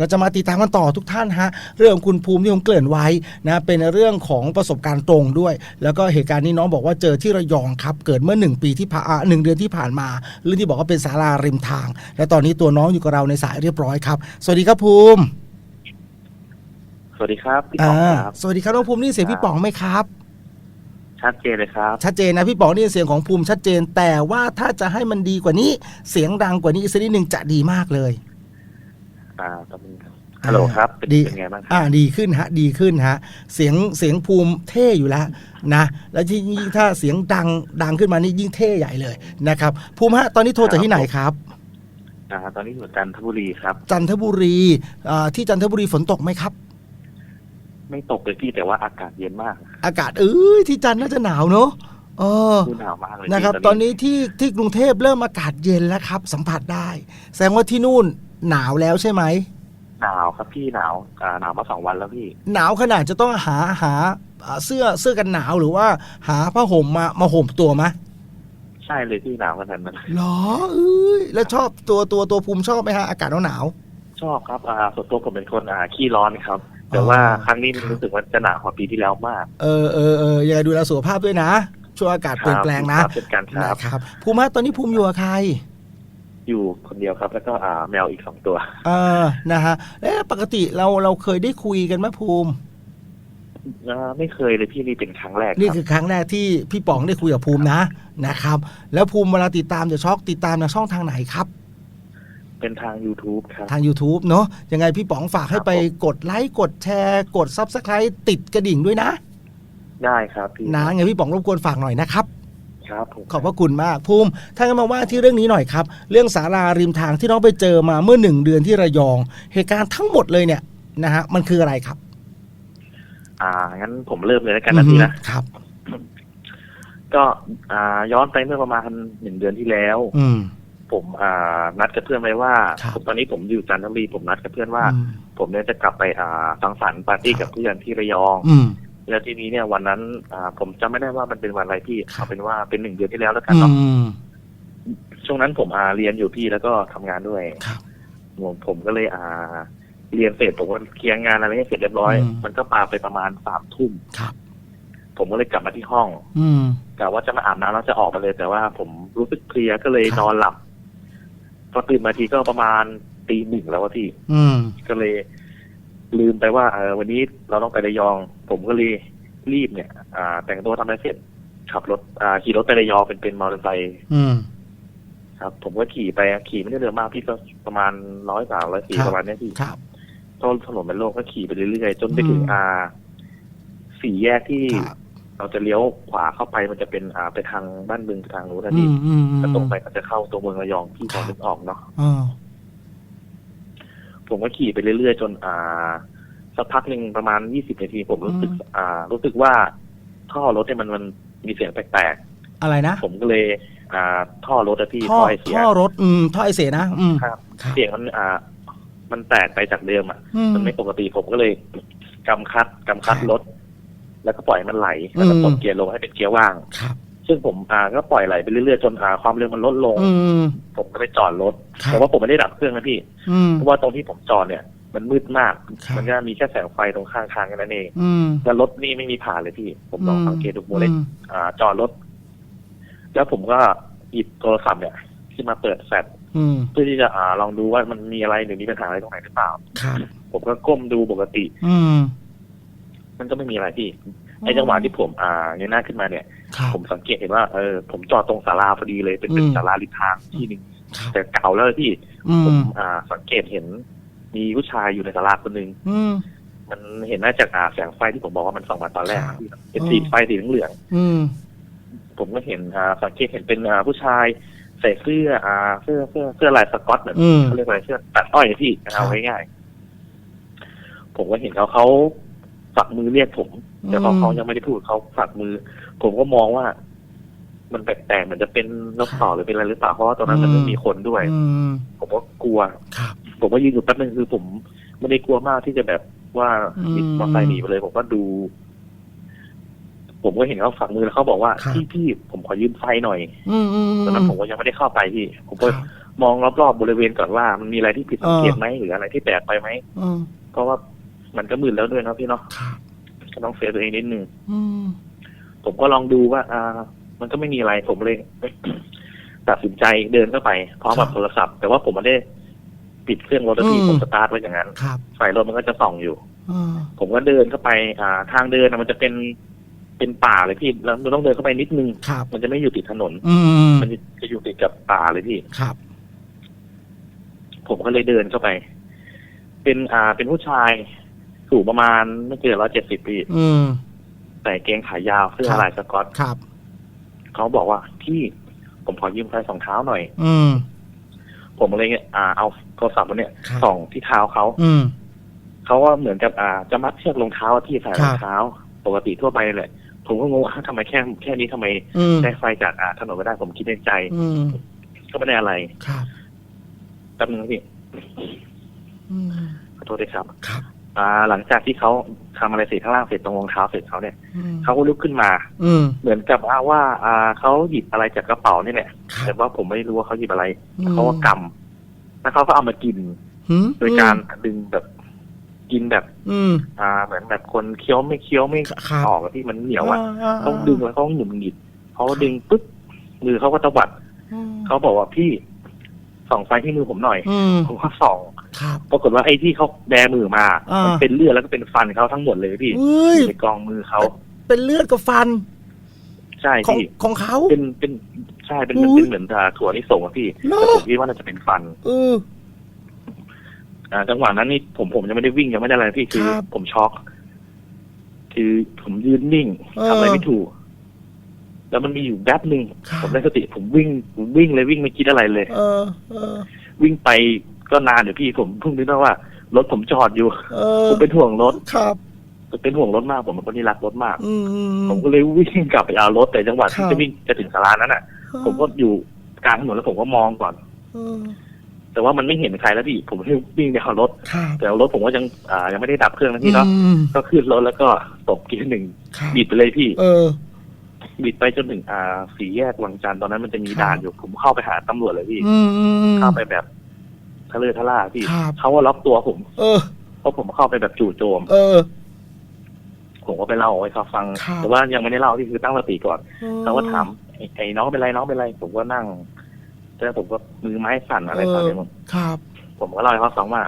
เราจะมาติดตามกันต่อทุกท่านฮะเรื่องของคุณภูมิที่ผมเกริ่นไว้นะเป็นเรื่องของประสบการณ์ตรงด้วย แล้วก็เหตุการณ์นี้น้องบอกว่าเจอที่ระยองครับ เกิดเมื่อหนึ่งปีที่ผ่านอ่าหนึ่งเดือนที่ผ่านมาเรื่องที่บอกว่าเป็นศาลาริมทาง และตอนนี้ตัวน้องอยู่กับเราในสายเรียบร้อยครับ สวัสดีครับภูมิ สวัสดีครับพี่ป๋องอ่าครับ สวัสดีครับน้องภูมินี่เสียงพี่ป๋องไหมครับ ชัดเจนเลยครับ ชัดเจนนะพี่ป๋องนี่เสียงของภูมิชัดเจนแต่ว่าถ้าจะให้มันดีกว่านี้ เสียงดังกว่านี้อีกสักนิดหนึ่งจะดีมากเลย อ่าตอนนี้ครับฮัลโหลครับเป็นดีเป็นไงบ้างคอ่ารับดีขึ้นฮะ ดีขึ้นฮะ เสียงเสียงภูมิเท่อยู่แล้วนะ แล้วที่ยิ่งถ้าเสียงดังดังขึ้นมานี่ยิ่งเท่ใหญ่เลยนะครับ ภูมิฮะตอนนี้โทรจากที่ไหนครับอ่าตอนนี้อยู่จันทบุรีครับ จันทบุรีอ่าที่จันทบุรีฝนตกไหมครับ ไม่ตกเลยพี่แต่ว่าอากาศเย็นมาก อากาศเอ้ยที่จันทร์น่าจะหนาวเนอะเออคือหนาวมากเลยนะครับพี่ตอนนี้ที่ที่กรุงเทพเริ่มอากาศเย็นแล้วครับ สัมผัสได้ แสดงว่าที่นู่น หนาวแล้วใช่ไหมหนาวครับพี่หนาวอ่าหนาวมาสองวันแล้วพี่ หนาวขนาดจะต้องหาหาอ่าเสื้อเสื้อกันหนาวหรือว่า หาผ้าห่มมามาห่มตัวมะใช่เลยพี่หนาวขนาดนั้นหรอเอ้ยแล้วชอบตัวตัวตัวภูมิชอบไหมฮะอากาศหนาวชอบครับอ่าส่วนตัวผมเป็นคนอ่าขี้ร้อนครับ แต่ว่าครั้งนี้รู้สึกว่าจะหนาวกว่าปีที่แล้วมากๆเออเออเออยังไงดูแลสุขภาพด้วยนะช่วงอากาศเปลี่ยนแปลงนะครับเป็นการครับนะครับภูมิฮะตอนนี้ภูมิอยู่กับใคร อยู่คนเดียวครับ แล้วก็อ่าแมวอีกสองตัว เออนะฮะเอ๊ะปกติเราเราเคยได้คุยกันไหมภูมิ อ่าไม่เคยเลยพี่นี่เป็นครั้งแรกนี่ครับคือครั้งแรกที่พี่ป๋องได้คุยกับภูมินะนะครับ แล้วภูมิเวลาติดตามเดอะช็อคติดตามทางช่องทางไหนครับ เป็นทาง YouTube ครับ ทาง YouTube เนาะยังไงพี่ป๋องฝากให้ไปกดไลค์กดแชร์กด Subscribe ติดกระดิ่งด้วยนะ ได้ครับพี่ นะไงพี่ป๋องรบกวนฝากหน่อยนะครับ ครับผมขอบพระคุณมากภูมิถ้างั้นมาว่าที่เรื่องนี้หน่อยครับ เรื่องศาลาริมทางที่น้องไปเจอมาเมื่อหนึ่งเดือนที่ระยอง เหตุการณ์ทั้งหมดเลยเนี่ยนะฮะมันคืออะไรครับ อ่างั้นผมเริ่มเลยแล้วกันนะพี่นะครับ ก็อ่าย้อนไปเมื่อประมาณหนึ่งเดือนที่แล้ว อืมผมอ่านัดกับเพื่อนไว้ว่าครับผมตอนนี้ผมอยู่จันทบุรีผมนัดกับเพื่อนว่าอืมผมเนี่ยจะกลับไปอ่าสังสรรค์ปาร์ตี้ครักับบเพื่อนที่ระยองอืม แล้วทีนี้เนี่ยวันนั้นอ่าผมจำไม่ได้ว่ามันเป็นวันอะไรพี่ครับเอาเป็นว่าเป็นหนึ่งเดือนที่แล้วแล้วกันอืเนาะม ช่วงนั้นผมอ่าเรียนอยู่พี่แล้วก็ทำงานด้วยครับ ผมผมก็เลยอ่า เรียนเสร็จผมก็เคลียร์งานอะไรให้เสร็จเรียบร้อย อืม มันก็ปาไปประมาณสามทุ่มครับ ผมก็เลยกลับมาที่ห้องอืม กะว่าจะมาอาบน้ำแล้วจะออกมาเลย แต่ว่าผมรู้สึกเพลียก็เลยครับ นอนหลับพอตื่นมาทีก็ประมาณตีหนึ่งแล้วอะพี่ อืม ก็เลย ลืมไปว่าเออวันนี้เราต้องไประยอง ผมก็เลยรีบเนี่ย อ่า แต่งตัวทำอะไรเสร็จขับรถอ่าขี่รถไประยองเป็นเป็นมอเตอร์ไซค์อืมครับ ผมก็ขี่ไปขี่ไม่ได้เร็วมากพี่ก็ประมาณร้อยสามร้อยสี่ครับประมาณเนี้ยพี่ครับต้นถนนเป็นโลกก็ขี่ไปเรื่อยๆจนไปถึงอืมอ่าสี่แยกที่ครับเราจะเลี้ยวขวาเข้าไปมันจะเป็นอ่าไปทางบ้านบึงทางนู้นนะอืพี่มอืมอืมแล้วตรงไปก็จะเข้าตัวเมืองระยองพี่พอครับนึกออกเนาะอ่า ผมก็ขี่ไปเรื่อยๆ จนอ่าสักพักหนึ่งประมาณยี่สิบนาทีผมรู้สึก อ่า รู้สึกว่าท่อรถเนี่ยมันมันมีเสียงแปลกอะไรนะๆผมก็เลย อ่า ท่อรถอะพี่ท่อท่อไอเสียท่อรถอืมท่อไอเสียนะอืมครับ ครับเสียงมันอ่า มันแตกไปจากเดิมอะ อืม มันไม่ปกติผมก็เลยกำคัดกำคัดครับรถ แล้วก็ปล่อยมันไหลแล้วก็อืมตบเกียร์ลงให้เป็นเกียร์ว่าง ครับ ซึ่งผมอ่าก็ปล่อยไหลไปเรื่อยๆจนอ่าความเร็วมันลดลง อืม ผมก็ไปจอดรถครับ แต่ว่าผมไม่ได้ดับเครื่องนะพี่ อืม เพราะว่าตรงที่ผมจอดเนี่ย มันมืดมาก ครับ มันก็มีแค่แสงไฟตรงข้างทางแค่นั้นเองอืมแล้วรถนี่ไม่มีผ่านเลยพี่ ผมลองสังเกตดูโมเลอืมอ่า จอดรถ แล้วผมก็หยิบโทรศัพท์เนี่ยที่มาเปิดแฟลชอืมเพื่อที่จะอ่าลองดูว่ามันมีอะไรหรือมีปัญหาอะไรตรงไหนหรือเปล่า ครับผมก็ก้มดูปกติ อืม มันก็ไม่มีอะไรพี่ ไอ้จังหวะที่ผมอ่าเงยหน้าขึ้นมาเนี่ยครับผมสังเกตเห็นว่าเออผมจอดตรงศาลาพอดีเลยเป็นเป็นอืมศาลาริมทางที่หนึ่งครับแต่เก่าแล้วพี่อืผมมอ่า สังเกตเห็น มีผู้ชายอยู่ในศาลาคนหนึ่งอืมมันเห็นน่าจากอ่าแสงไฟที่ผมบอกว่ามันส่องมาตอนแรกครับที่เป็นอืมสีไฟสีเหลืองอืมๆผมก็เห็นอ่าสังเกตเห็นเป็นอ่าผู้ชายใส่เสื้ออ่าเสื้อเสื้อเสื้อลายสก๊อตแบบอืมเขาเรียกว่าอะไรเสื้อตัดอ้อยอะพี่ครับเอาง่ายๆผมก็เห็นเขาเขา ฝักมือเรียกผม แต่พอเขายังไม่ได้พูดเขาฝักมือ ผมก็มองว่า มันแปลกๆเหมือนจะเป็นนกต่อหรือเป็นอะไรหรือเปล่าเพราะว่าตอนนั้นมันไม่มีคนด้วยอืมผมก็กลัวครับผมก็ยืนอยู่แป๊บนึงคือผมไม่ได้กลัวมากที่จะแบบว่าอืมหยิบมอเตอร์ไซค์หนีไปเลย ผมก็ดู ผมก็เห็นเขาฝักมือแล้วเขาบอกว่าครับพี่พี่ผมขอยืมไฟหน่อยอืมอืมตอนนั้นผมก็ยังไม่ได้เข้าไปพี่ ผมก็ครับมองรอบๆบริเวณก่อนว่ามันมีอะไรที่ผิดสังเกตเออไหมหรืออะไรที่แปลกไปไหมอืมเพราะว่า มันก็มืดแล้วด้วยเนาะพี่เนาะครับก็ต้องเซฟตัวเองนิดนึงอืมผมก็ลองดูว่า อ่า มันก็ไม่มีอะไรผมเลย ตัดสินใจเดินเข้าไปพร้อมกับโทรศัพท์ แต่ว่าผมไม่ได้ปิดเครื่องรถนะพี่ผมสตาร์ทไว้อย่างนั้นครับไฟรถมันก็จะส่องอยู่อ่าผมก็เดินเข้าไป อ่า ทางเดินน่ะมันจะเป็นเป็นป่าเลยพี่แล้วเราต้องเดินเข้าไปนิดนึงครับมันจะไม่อยู่ติดถนน อืมมันจะอยู่ติดกับป่าเลยพี่ครับ ผมก็เลยเดินเข้าไป เป็นอ่าเป็นผู้ชาย สูงประมาณไม่เกินร้อยเจ็ดสิบปีอืมใส่เกงขายาวเสื้อครับลายสก๊อตครับเขาบอกว่าพี่ผมขอยืมไฟสองเท้าหน่อย อืมผมเลยอ่า เอาโทรศัพท์เนี่ยครับส่องที่เท้าเขาอืมเขาว่าเหมือนกับอ่าจะมัดเชือกรองเท้าที่ใส่ครรัอบงเท้า ปกติทั่วไปเลย ผมก็งงว่าทำไมแค่แค่นี้ทำไมอืมได้ไฟจากอ่าถนนไม่ได้ผมคิดในใจ อืมก็ไม่ได้อะไรครับแป๊บนึงนะพี่อืมขอโทษด้วยครับครับ อ่า หลังจากที่เขาทำอะไรเสร็จข้างล่างเสร็จตรงรองเท้าเสร็จเขาเนี่ยอืมเขาก็ลุกขึ้นมา อืมเหมือนกับว่าว่า อ่าเขาหยิบอะไรจากกระเป๋านี่แหละครัแต่บว่าผมไม่รู้ว่าเขาหยิบอะไรอืมเขาก็กำแล้วเขาก็เอามากินหืมโดยการดึงแบบกินแบบ อืม อ่า เหมือนแบบคนเคี้ยวไม่เคี้ยวไม่ครับออกอะที่มันเหนียวอะาเขาดึงแล้วเขาหงุดหงิดเขาดึงปุ๊บมือเขาก็ตวัดอืมเขาบอกว่าพี่ส่องไฟที่มือผมหน่อยอืมผมก็ส่อง ครับ ปรากฏว่าไอ้ที่เขาแบมือมาอ่ามัมั นเป็นเลือดแล้วก็เป็นฟันเขาทั้งหมดเลยพี่เฮ้ยในกองมือเขาเป็นเลือดกับฟันใช่ของพี่ของเขา เป็นเป็นใช่เป็นอุ๊เป็นยเป็นเหมือนอ่าถั่วที่ส่งอะพี่เหรอแต่ผมคิดว่าน่าจะเป็นฟัน เออ อ่าจังหวะนั้นนี่ผมผมยังไม่ได้วิ่งยังไม่ได้อะไรพี่คือ ครับผมช็อก คือผมยืนนิ่งเออทำอะไรไม่ถูก แล้วมันมีอยู่แป๊บหนึ่งครับ ผมได้สติ ผมวิ่งผมวิ่งเลยวิ่งไม่คิดอะไรเลย เออเออวิ่งไป ก็นานเดี๋ยวพี่ผมเพิ่งนึกได้ว่ารถผมจอดอยู่เออผมเป็นห่วงรถครับ เป็นห่วงรถมากผมเป็นคนที่รักรถมาก อืมอืมผมก็เลยวิ่งกลับไปเอารถแต่จังหวะครัที่บจะวิ่งจะถึงศาลานั้นอะ ผมก็อยู่กลางถนนแล้วผมก็มองก่อน เออแต่ว่ามันไม่เห็นใครแล้วพี่ ผมก็วิ่งไปเอารถ ครับแต่รถผมก็ยังอ่ายังไม่ได้ดับเครื่องนะพี่เนาะอืมก็ขึ้นรถแล้วก็ตบเกียร์หนึ่งครับบิดไปเลยพี่ เออ บิดไปจนถึงอ่าสี่แยกวังจันทร์ตอนนั้นมันจะมีครับ ด่านอยู่ ผมเข้าไปหาตำรวจเลยพี่ อืมอืมอืมเข้าไปแบบ ทะเลทะล่าพี่ครับ เขาว่าล็อกตัวผมเออ เพราะผมเข้าไปแบบจู่โจม เออ ผมก็ไปเล่าให้เขาฟัง ครับ แต่ว่ายังไม่ได้เล่าที่คือตั้งสติก่อนเขาก็ถามไอ้ไอ้น้องเป็นไรน้องเป็นไร ผมก็นั่งแล้วผมก็มือไม้สั่นอะไรต่างเออๆหมดครับ ผมก็เล่าให้เขาฟังว่า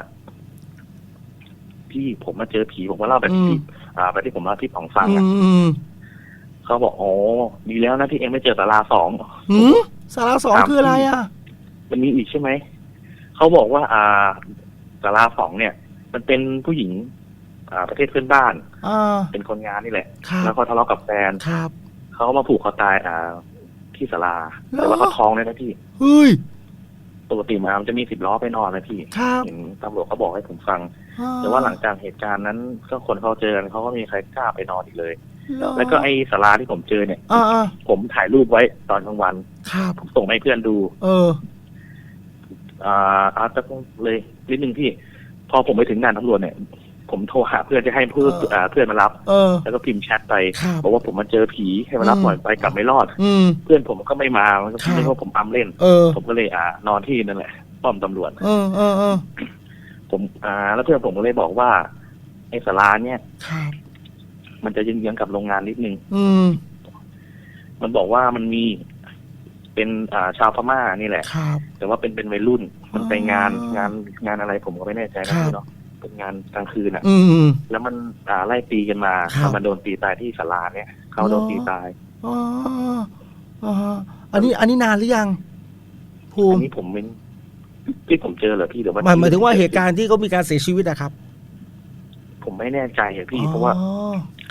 พี่ผมมาเจอผีผมก็เล่าแบบที่อ่าแบบที่ผมเล่าที่ของฟังอือะมอืมเขาบอกอ๋อดีแล้วนะที่เองไม่เจอสาราสอง หืมสาระสองครับ คืออะไรอะ มันมีอีกใช่ไหม เขาบอกว่าอ่าสาราสองเนี่ย มันเป็นผู้หญิง อ่า ประเทศเพื่อนบ้านอ่า เป็นคนงานนี่แหละ ครัแล้บวเขาทะเลาะกับแฟนครับ เขาก็มาผูกคอตายอ่า ที่ศาลาเหรอ แต่ว่าเขาท้องเลยนะพี่เฮ้ย ปกติมามันจะมีสิบล้อไปนอนนะพี่ครับเห็นตำรวจเขาบอกให้ผมฟังอ่แต่ว่าหลังจากเหตุการณ์นั้น ก็คนเขาเจอกันเขาก็มีใครกล้าไปนอนอีกเลย เหรอแล้วก็ไอ้ศาลาที่ผมเจอเนี่ยอ่าอ่าผมถ่ายรูปไว้ตอนกลางวันครับ ผมส่งให้เพื่อนดู เออ อ่าอาจจะเลยนิดนึงพี่ พอผมไปถึงด่านตำรวจเนี่ย ผมโทรหาเพื่อนจะให้เพื่อนเอออ่อ่าเพื่อนมารับ เออ แล้วก็พิมพ์แชทไปครับบอกว่าผมมาเจอผีให้มารับอืม หน่อยไปกลับไม่รอด อืม เพื่อนผมก็ไม่มามันก็ครับคิดว่าผมอัมเล่น เออ ผมก็เลยอ่านอนที่นั่นแหละป้อมตำรวจ เออเออเออผมอ่า แล้วเพื่อนผมก็เลยบอกว่าไอ้สาราเนี่ย ครับ มันจะยืงๆกับโรงงานนิดนึง อืม มันบอกว่ามันมี เป็นอ่าชาวพม่านี่แหละ ครับ แต่ว่าเป็นเป็นวัยรุ่นมันไปงานอ๋องานงานอะไรผมก็ไม่แน่ใจครันะบพี่เนาะเป็นงานกลางคืนอะ อืม แล้วมันอ่าไล่ตีกันมาครับ มันโดนตีตายที่ศาลาเนี่ยเขาโดนตีตายอ๋ออ๋ออันนี้อันนี้นานหรือยัง ภูอัมินนี้ผมเป็นที่ผมเจอเหรอพี่หรือว่าหมายหมายถึงว่าเหตุการณ์ที่เขามีการเสียชีวิตอะครับผมไม่แน่ใจอะพี่เพราะว่า อ๋อ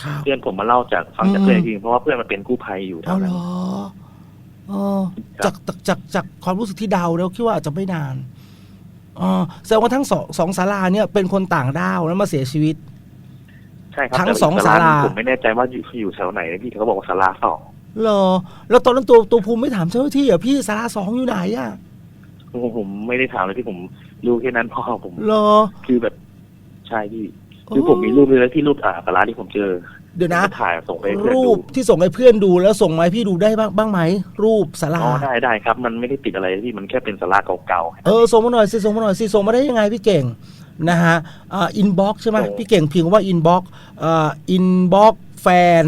ครับ เพื่อนผมมาเล่าจากฟังจากอืมเพื่อนจริงเพราะว่าเพื่อนมันเป็นกู้ภัยอยู่แถเอาวเหรนั้นอ อ๋อครัจากบ จากจากจากความรู้สึกที่เดาแล้วคิดว่าอาจจะไม่นานอ๋อแสดงว่าทั้งสองสองศาลาเนี่ยเป็นคนต่างด้าวแล้วมาเสียชีวิต ใช่ครับทั้งแต่กสองศาลาหนึ่ผมไม่แน่ใจว่าอยู่อยู่แถวไหนนะพี่เขาบอกว่าศาลาสองเหรอ แล้วตอนนั้นตัวตัวภูมิไม่ถามเจ้าหน้าที่เหรอะพี่ศาลาสองอยู่ไหนอะผมผมไม่ได้ถามเลยที่ผมรู้แค่นั้นพ่อผม เหรอ คือแบบใช่พี่คือผมมีรูปเลยแล้วที่รูปอ่าศาลาที่ผมเจอ เดี๋ยวนะผมถ่ายส่งไปให้เพื่อนรูดูปที่ส่งให้เพื่อนดูแล้วส่งมาให้พี่ดูได้บ้างบ้างไหม รูปศาลาอ๋อได้ได้ครับ มันไม่ได้ติดอะไรพี่มันแค่เป็นสาราเก่าๆเออส่งมาหน่อยสิส่งมาหน่อยสิส่งมาได้ยังไงพี่เก่งนะฮะอ่าอินบ็อกใช่ไหมส่งพี่เก่งพิมพ์ว่าอินบ็อกอ่าอินบ็อกแฟน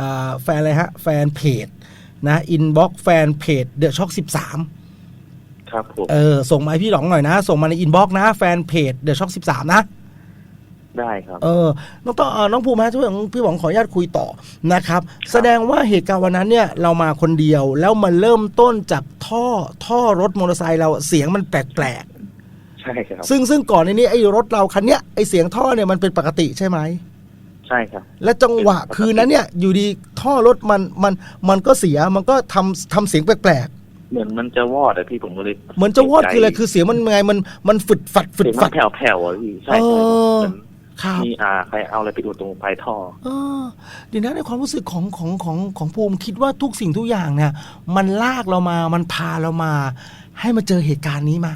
อ่าแฟนอะไรฮะแฟนเพจนะอินบ็อกแฟนเพจเดอะช็อคสิบสามครับผมเออส่งมาให้พี่หลองหน่อยนะ ส่งมาในอินบ็อกนะแฟนเพจเดอะช็อคสิบสามนะ ได้ครับ เออ น้องต้องเอ่อน้องภูมิฮะช่วยพี่หวังขออนุญาตคุยต่อนะครับ แสดงว่าเหตุการณ์วันนั้นเนี่ยเรามาคนเดียวแล้วมันเริ่มต้นจากท่อท่อรถมอเตอร์ไซค์เราเสียงมันแปลกใช่ครับ ๆ ซึ่งซึ่งก่อนในนี้ไอ้รถเราคันเนี้ยไอ้เสียงท่อเนี่ยมันเป็นปกติใช่ไหม ใช่ครับ และจังหวะเป็นปกติคืนนั้นเนี่ยอยู่ดีท่อรถมันมันมันก็เสียมันก็ทำทำเสียงแปลกเหมือนมันจะวอดอะพี่ผมก็เลยๆเหมือนจะวอดคืออะไรคือเสียงมันไงมันมันฝึดฝัดฝึดเสียงฝัมัด นแผ่วๆอะพี่ใช่เอใช่อ เหมือน ครับมีอาใครเอาอะไรไปอุดตรงปลายท่อเออเดี๋ยวนะในความรู้สึกของของของของภูมิคิดว่าทุกสิ่งทุกอย่างเนี่ย มันลากเรามามันพาเรามา ให้มาเจอเหตุการณ์นี้มา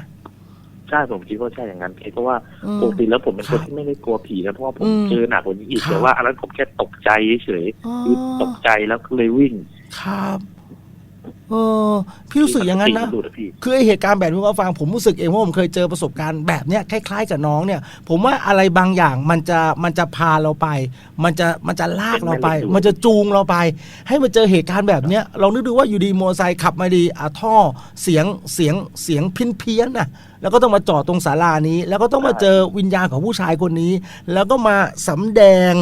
ใช่ผมคิดว่าใช่อย่างนั้นพี่เพราะว่าอืมปกติแล้วผมเป็นคนครับที่ไม่ได้กลัวผีนะเพราะว่าผมอืมเจอหนักกว่านี้อีกครับแต่ว่าอันนั้นผมแค่ตกใจเฉยอ๋อๆคือตกใจแล้วก็เลยวิ่งครับ เออพี่รู้สึกอย่างนั้นนะดูนะพี่คือไอเหตุการณ์แบบนี้ก็ฟังผมรู้สึกเองว่าผมเคยเจอประสบการณ์แบบเนี้ยคล้าย ๆ กับน้องเนี่ย ผมว่าอะไรบางอย่างมันจะมันจะพาเราไป มันจะมันจะลากเราไปเป็นแม่เหล็กดูดมันจะจูงเราไป ให้มาเจอเหตุการณ์แบบเนี้ยลองนึกดูว่าอยู่ดีมอเตอร์ไซค์ขับมาดีอะท่อเสียงเสียงเสียงเพี้ยนเพี้ยนๆน่ะแล้วก็ต้องมาจอดตรงศาลานี้ แล้วก็ต้องมาเจอวิญญาณของผู้ชายคนนี้ แล้วก็มาสำแดง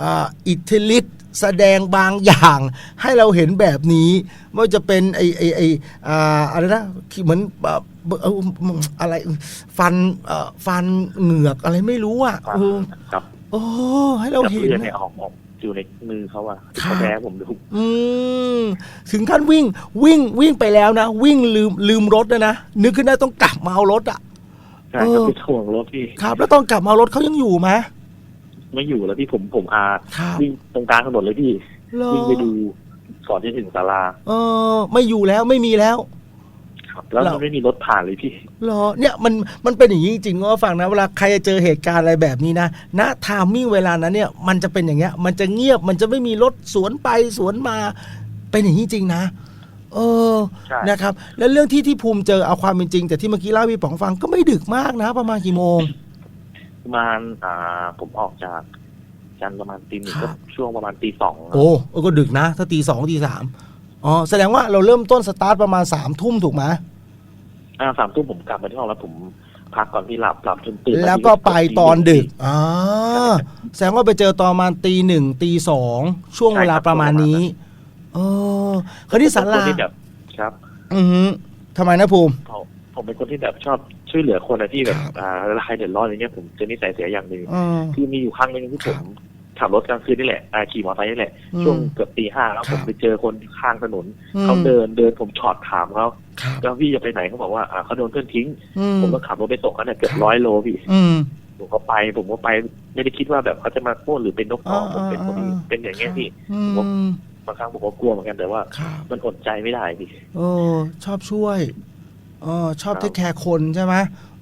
อ่าอิทธิฤทธิ์ แสดงบางอย่างให้เราเห็นแบบนี้ไม่ว่าจะเป็นไอไอไออ่าอะไรนะเหมือนเอ่อเอ่ออะไรฟันเอ่อฟันเหงือกอะไรไม่รู้อะเออครับโอ้ให้เรากับเห็นเพื่อนเนี่ยอะออกออกอยู่ในมือเขาอะที่ครับเขาแพ้ผมดูอืมถึงขั้นวิ่งวิ่งวิ่งไปแล้วนะ วิ่งลืมลืมรถนะนะนึกขึ้นได้ต้องกลับมาเอารถอะใช่ครับเออพี่ถ่วงรถพี่ครับ แล้วต้องกลับมาเอารถเขายังอยู่ไหม ไม่อยู่แล้วพี่ผมผมอาครับวิ่งตรงกลางถนนเลยพี่เหรอวิ่งไปดูก่อนที่ถึงศาลาเออ ไม่อยู่แล้วไม่มีแล้ว ครับ แล้วเรามันไม่มีรถผ่านเลยพี่ เหรอเนี่ยมันมันเป็นอย่างนี้จริงๆว่าฟังนะเวลาใครจะเจอเหตุการณ์อะไรแบบนี้นะณไทามมิ่งเวลานั้นเนี่ย มันจะเป็นอย่างเงี้ย มันจะเงียบมันจะไม่มีรถสวนไปสวนมา เป็นอย่างนี้จริงนะ เออใช่ นะครับ แล้วเรื่องที่ที่ภูมิเจอเอาความเป็นจริง แต่ที่เมื่อกี้เล่าให้พี่ป๋องฟังก็ไม่ดึกมากนะ ประมาณกี่โมง ประมาณอ่า ผมออกจากจันทร์ประมาณตีหนึ่งครัก็บ ช่วงประมาณตีสองโอ้เออก็ดึกนะ ถ้าตีสองตีสามอ๋อ แสดงว่าเราเริ่มต้นสตาร์ทประมาณสามทุ่มถูกไหมอ่าสามทุ่มผมกลับมาที่ห้องแล้วผมพักก่อนพี่หลับหลับจนตื่นแล้วก็ไปตอนดึกอ่าแสดงว่าไปเจอตอนประมาณตีหนึ่งตีสองช่วงเวลาประมาณนี้ เออคราวนี้ศาผมลาเป็นคนที่แบบครับ อือฮึทำไมนะภูมิผม ผมเป็นคนที่แบบชอบช่วยเหลือคนอะที่แบบครับ อ่าเวลาใครเดือดร้อนอย่างเงี้ยผมจะนิสัยเสียอย่างหนึ่งอืม คือมีอยู่ครั้งหนึ่งที่คผรับมขับรถกลางคืนนี่แหละอ่าขี่มอเตอร์ไซค์นี่แหละ อืมช่วงเกือบตีห้าแล้วครัผบมไปเจอคนข้างถนนอืมเขาเดินเดินผมจอดถามเขาครับแล้วพี่จะไปไหนเขาบอกว่าอ่าเขาโดนเพื่อนทิ้ง อืมผมก็ขับรถไปส่งเขาเนี่ยเกือบครับร้อยโลพี่ อืม ผมก็ไป ผมก็ไปไม่ได้คิดว่าแบบเขาจะมาโค่นหรือเป็นนกต่ออ่าผมเป็นคนที่อ่า เป็นอย่างเงี้ยพี่อืมบางครั้งผมก็กลัวเหมือนกันแต่ว่า ครับมันอดใจไม่ได้พี่เออชอบช่วย เออชอบครับเทคแคร์คนใช่ไหม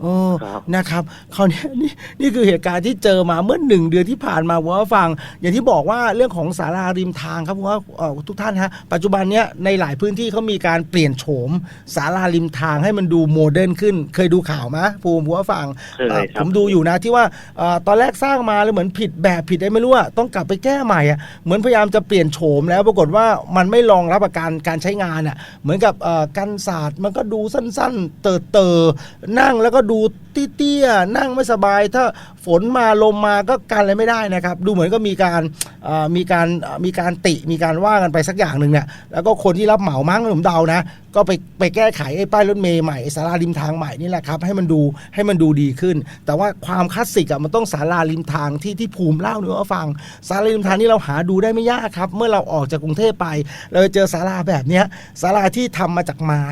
เออครับนะครับคราวนี้นี่นี่คือเหตุการณ์ที่เจอมาเมื่อหนึ่งเดือนที่ผ่านมาผมว่าฟัง อย่างที่บอกว่าเรื่องของสาราริมทางครับผมว่าเอ่อทุกท่านฮะปัจจุบันเนี้ยในหลายพื้นที่เขามีการเปลี่ยนโฉมสาราริมทางให้มันดูโมเดิร์นขึ้น เคยดูข่าวไหมภูมิผมว่าฟังเคยเอ่อครับผมดูอยู่นะที่ว่าเอ่อตอนแรกสร้างมาแล้วเหมือนผิดแบบผิดอะไรไม่รู้อะต้องกลับไปแก้ใหม่อะเหมือนพยายามจะเปลี่ยนโฉมแล้วปรากฏว่ามันไม่รองรับกับการการใช้งานอะเหมือนกับเอ่อกันศาสตร์มันก็ดูสั้นๆ เตอเตอๆนั่งแล้วก็ดูเตี้ยๆนั่งไม่สบาย ถ้าฝนมาลมมาก็กันอะไรไม่ได้นะครับ ดูเหมือนก็มีการมีการมีการติมีการว่ากันไปสักอย่างหนึ่งเนี่ยแล้วก็คนที่รับเหมามั้งผมเดานะ ก็ไปไปแก้ไขไอ้ป้ายรถเมย์ใหม่ไอ้ศาลาริมทางใหม่นี่แหละครับ ให้มันดูให้มันดูดีขึ้น แต่ว่าความคลาสสิกอะมันต้องศาลาริมทางที่ที่ภูมิเล่าเนื้อฟังศาลาริมทางนี่เราหาดูได้ไม่ยากครับ เมื่อเราออกจากกรุงเทพไป เราจะเจอศาลาแบบเนี้ยศาลาที่ทำมาจากไม้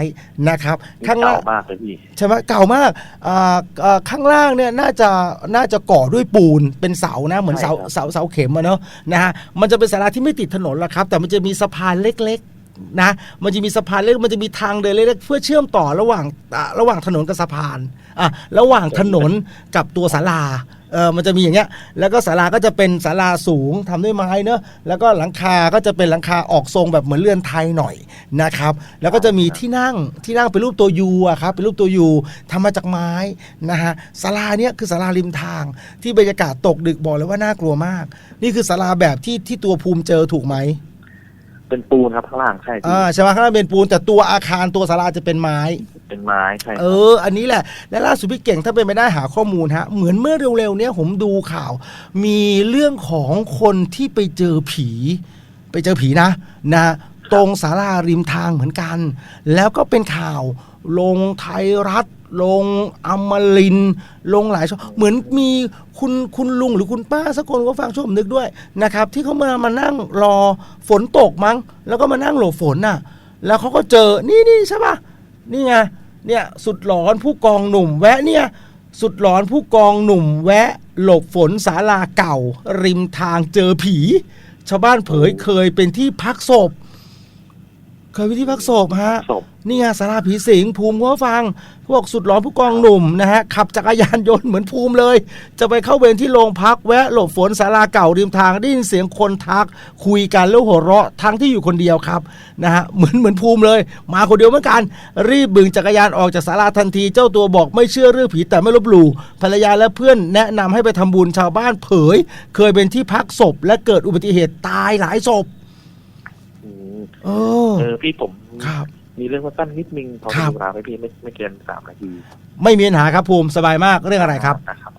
นะครับข้างเก่าล่างมากเลยพี่ใช่ไหมเก่ามากอ่าอ่าข้างล่างเนี่ยน่าจะน่าจะก่อด้วยปูนเป็นเสานะเหมือนเสาใช่ครับเสาเสาเข็มอะเนาะนะฮะมันจะเป็นศาลาที่ไม่ติดถนนหรอกครับ แต่มันจะมีสะพานเล็กๆ นะมันจะมีสะพานเล็กมันจะมีทางเดินเล็กเพื่อเชื่อมต่อระหว่างระหว่างถนนกับสะพานอะระหว่างถนนกับตัวศาลาเออมันจะมีอย่างเงี้ยแล้วก็ศาลาก็จะเป็นศาลาสูงทำด้วยไม้เนอะแล้วก็หลังคาก็จะเป็นหลังคาออกทรงแบบเหมือนเรือนไทยหน่อยนะครับ แล้วก็จะมีที่นั่งที่นั่งเป็นรูปตัวยูอะครับเป็นรูปตัวยูทำมาจากไม้นะฮะศาลาเนี้ยคือศาลาริมทาง ที่บรรยากาศตกดึกบอกเลยว่าน่ากลัวมาก นี่คือศาลาแบบที่ที่ตัวภูมิเจอถูกไหม เป็นปูนครับข้างล่างใช่พี่อ่าใช่ไหมข้างล่างเป็นปูนแต่ตัวอาคารตัวศาลาจะเป็นไม้ เป็นไม้ใช่เอออันนี้แหละ และล่าสุดพี่เก่งถ้าเป็นไปได้หาข้อมูลฮะ เหมือนเมื่อเร็วๆเนี้ยผมดูข่าว มีเรื่องของคนที่ไปเจอผี ไปเจอผีนะ นะ ตรงศาลาริมทางเหมือนกัน แล้วก็เป็นข่าวลงไทยรัฐ ลงอมรินลงหลายช่องเหมือนมีคุณคุณลุงหรือคุณป้าสักคนก็ฟังช่วยผมนึกด้วยนะครับ ที่เขามามานั่งรอฝนตกมั้ง แล้วก็มานั่งหลบฝนน่ะ แล้วเขาก็เจอนี่นี่ใช่ปะนี่ไงเนี่ยสุดหลอนผู้กองหนุ่มแวะเนี่ยสุดหลอนผู้กองหนุ่มแวะ หลบฝนศาลาเก่า ริมทางเจอผี ชาวบ้านเผยเคยเป็นที่พักศพ เคยเป็นที่พักศพฮะศพนี่ไงสาราผีสิงภูมิก็ฟัง พวกสุดร้อนผู้กองหนุ่มนะฮะขับจักรยานยนต์เหมือนภูมิเลย จะไปเข้าเวรที่โรงพักแวะหลบฝนสาราเก่าริมทางได้ยินเสียงคนทัก คุยกันแล้วหัวเราะทั้งที่อยู่คนเดียวครับนะฮะเหมือนเหมือนภูมิเลย มาคนเดียวเหมือนกัน รีบบึงจักรยานออกจากศาลาทันที เจ้าตัวบอกไม่เชื่อเรื่องผีแต่ไม่ลบหลู่ภรรยาและเพื่อนแนะนำให้ไปทำบุญชาวบ้านเผย เคยเป็นที่พักศพและเกิดอุบัติเหตุตายหลายศพอืม เออ เออพี่ผมครับ มีเรื่องสั้นๆนิดนึงพอครัจะบมีเวลาไหมพี่ไม่ไม่เกินสามนาทีไม่มีปัญหาครับภูมิสบายมากเรื่องอะไรครับ นะครับ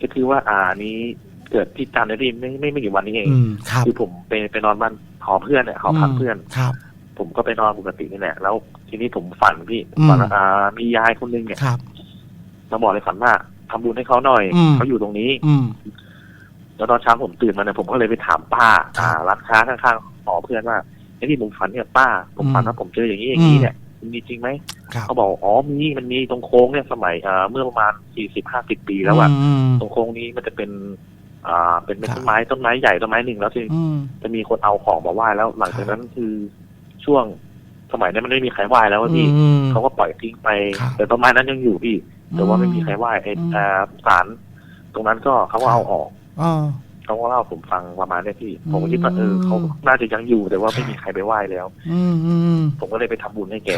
ก็คือว่าอ่านี้เกิดที่จันทร์นะพี่ไม่ไม่ไม่กี่วันนี้เอง อืมครับคือผมไปไปนอนบ้านหอเพื่อนเนี่ยหอพักเพื่อน ครับ ผมก็ไปนอนปกตินี่แหละแล้วทีนี้ผมฝันพี่อืม ฝันว่าอ่ามียายคนนึงเนี่ยครับ มาบอกในฝันว่าทำบุญให้เขาหน่อยอืม เขาอยู่ตรงนี้ อืม แล้วตอนเช้าผมตื่นมาเนี่ยผมก็เลยไปถามป้าครับ อ่าร้านค้าข้างๆหอเพื่อนว่า ไอ้ที่ผมฝันเนี่ยป้าผมฝันอืมว่าผมเจออย่างนี้อย่างนี้อืมเนี่ยมันมีจริงไหมครับเขาบอกอ๋อมีมันมีตรงโค้งเนี่ยสมัยอ่าเมื่อประมาณสี่สิบห้าสิบปีแล้วอะอืมตรงโค้งนี้มันจะเป็น อ่า เป็นเป็นครับต้นไม้ต้นไม้ใหญ่ต้นไม้หนึ่งแล้วทีอืมจะมีคนเอาของมาไหว้แล้ว หลังจากนั้นคือช่วงสมัยนั้นมันไม่มีใครไหว้แล้วอะพี่อืมเขาก็ปล่อยทิ้งไปครับแต่ต้นไม้นั้นยังอยู่พี่ แต่ว่าไม่มีใครไหว้ไอ้อืมอ่าศาลตรงนั้นก็เขาก็เอาออกอ๋อ เขาก็เล่าผมฟังประมาณเนี้ยพี่อืมผมก็คิดว่าเออเขาน่าจะยังอยู่แต่ว่าไม่มีใครไปไหว้แล้ว อืมอืมผมก็เลยไปทำบุญให้แก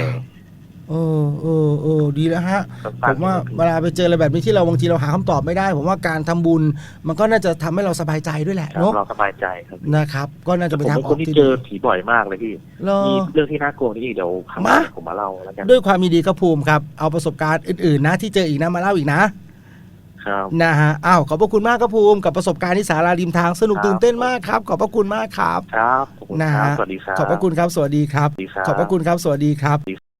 เออเออเออดีแล้วฮะ สั้ผนมๆว่านี่นะพี่เวลาไปเจออะไรแบบนี้ที่เราบางทีเราหาคำตอบไม่ได้ ผมว่าการทำบุญ มันก็น่าจะทำให้เราสบายใจด้วยแหละครับเนาะเราสบายใจครับนะครับ ก็น่าจะผเป็นมทางเป็นอคอกนที่ที่เจดีอผีบ่อยมากเลยพี่รอ มีเรื่องที่น่ากลัวนี่เดี๋ยวครั้งหมาน้าผมมาเล่าแล้วกัน ด้วยความยินดีครับภูมิครับ เอาประสบการณ์อื่นๆนะที่เจออีกนะมาเล่าอีกนะ ครับนะฮะอ้าวขอบพระคุณมากครับภูมิกับประสบการณ์ที่สาราริมทางสนุกครับตื่นเต้นมากครับ ขอบพระคุณมากครับ ครับขอบคุณนะครับฮะสวัสดีครับขอบพระคุณครับสวัสดีครับสวัสดีครับ ขอบพระคุณครับสวัสดีครับสวัสดี